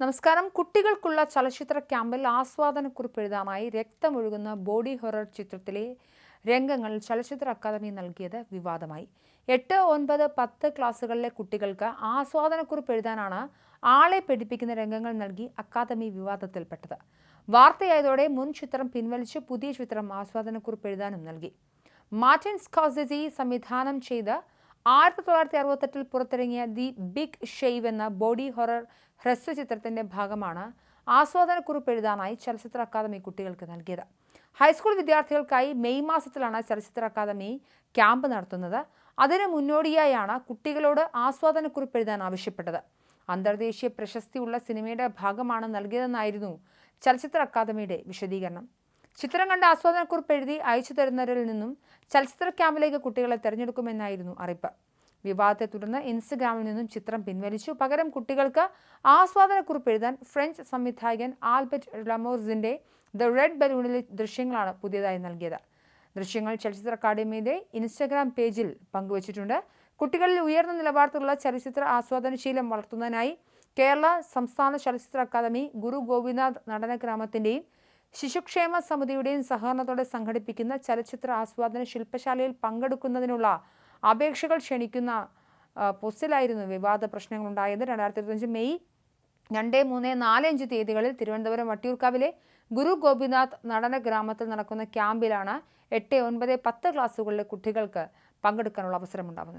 നമസ്കാരം. കുട്ടികൾക്കുള്ള ചലച്ചിത്ര ക്യാമ്പിൽ ആസ്വാദനക്കുറിപ്പ് എഴുതാനായി രക്തമൊഴുകുന്ന ബോഡി ഹൊറർ ചിത്രത്തിലെ രംഗങ്ങൾ ചലച്ചിത്ര അക്കാദമി നൽകിയത് വിവാദമായി. എട്ട് ഒൻപത് പത്ത് ക്ലാസ്സുകളിലെ കുട്ടികൾക്ക് ആസ്വാദനക്കുറിപ്പ് എഴുതാനാണ് ആളെ പേടിപ്പിക്കുന്ന രംഗങ്ങൾ നൽകി അക്കാദമി വിവാദത്തിൽപ്പെട്ടത്. വാർത്തയായതോടെ മുൻ ചിത്രം പിൻവലിച്ച് പുതിയ ചിത്രം ആസ്വാദനക്കുറിപ്പ് എഴുതാനും നൽകി. മാർട്ടിൻ സ്കോസെസി സംവിധാനം ചെയ്ത് ആയിരത്തി തൊള്ളായിരത്തി അറുപത്തെട്ടിൽ പുറത്തിറങ്ങിയ ദി ബിഗ് ഷെയ്വ് എന്ന ബോഡി ഹൊറർ ഹ്രസ്വ ചിത്രത്തിന്റെ ഭാഗമാണ് ആസ്വാദനക്കുറിപ്പ് എഴുതാനായി ചലച്ചിത്ര അക്കാദമി കുട്ടികൾക്ക് നൽകിയത്. ഹൈസ്കൂൾ വിദ്യാർത്ഥികൾക്കായി മെയ് മാസത്തിലാണ് ചലച്ചിത്ര അക്കാദമി ക്യാമ്പ് നടത്തുന്നത്. അതിന് മുന്നോടിയായാണ് കുട്ടികളോട് ആസ്വാദനക്കുറിപ്പ് എഴുതാൻ ആവശ്യപ്പെട്ടത്. അന്തർദേശീയ പ്രശസ്തിയുള്ള സിനിമയുടെ ഭാഗമാണ് നൽകിയതെന്നായിരുന്നു ചലച്ചിത്ര അക്കാദമിയുടെ വിശദീകരണം. ചിത്രം കണ്ട ആസ്വാദനക്കുറിപ്പ് എഴുതി അയച്ചു തരുന്നവരിൽ നിന്നും ചലച്ചിത്ര ക്യാമ്പിലേക്ക് കുട്ടികളെ തിരഞ്ഞെടുക്കുമെന്നായിരുന്നു അറിയിപ്പ്. വിവാദത്തെ തുടർന്ന് ഇൻസ്റ്റഗ്രാമിൽ നിന്നും ചിത്രം പിൻവലിച്ചു. പകരം കുട്ടികൾക്ക് ആസ്വാദനക്കുറിപ്പ് എഴുതാൻ ഫ്രഞ്ച് സംവിധായകൻ ആൽബർട്ട് ലമോർസിന്റെ ദ റെഡ് ബലൂണിലെ ദൃശ്യങ്ങളാണ് പുതിയതായി നൽകിയത്. ദൃശ്യങ്ങൾ ചലച്ചിത്ര അക്കാദമിയുടെ ഇൻസ്റ്റഗ്രാം പേജിൽ പങ്കുവച്ചിട്ടുണ്ട്. കുട്ടികളിൽ ഉയർന്ന നിലവാരത്തിലുള്ള ചലച്ചിത്ര ആസ്വാദനശീലം വളർത്തുന്നതിനായി കേരള സംസ്ഥാന ചലച്ചിത്ര അക്കാദമി ഗുരു ഗോപിനാഥ് നടനഗ്രാമത്തിന്റെയും ശിശുക്ഷേമ സമിതിയുടെയും സഹകരണത്തോടെ സംഘടിപ്പിക്കുന്ന ചലച്ചിത്ര ആസ്വാദന ശില്പശാലയിൽ പങ്കെടുക്കുന്നതിനുള്ള അപേക്ഷകൾ ക്ഷണിക്കുന്ന പൊസ്റ്റിലായിരുന്നു വിവാദ പ്രശ്നങ്ങളുണ്ടായത്. രണ്ടായിരത്തി ഇരുപത്തഞ്ച് മെയ് രണ്ട് മൂന്ന് നാല് അഞ്ച് തീയതികളിൽ തിരുവനന്തപുരം വട്ടിയൂർക്കാവിലെ ഗുരു ഗോപിനാഥ് നടന ഗ്രാമത്തിൽ നടക്കുന്ന ക്യാമ്പിലാണ് എട്ട് ഒൻപത് പത്ത് ക്ലാസ്സുകളിലെ കുട്ടികൾക്ക് പങ്കെടുക്കാനുള്ള അവസരമുണ്ടാകുന്നത്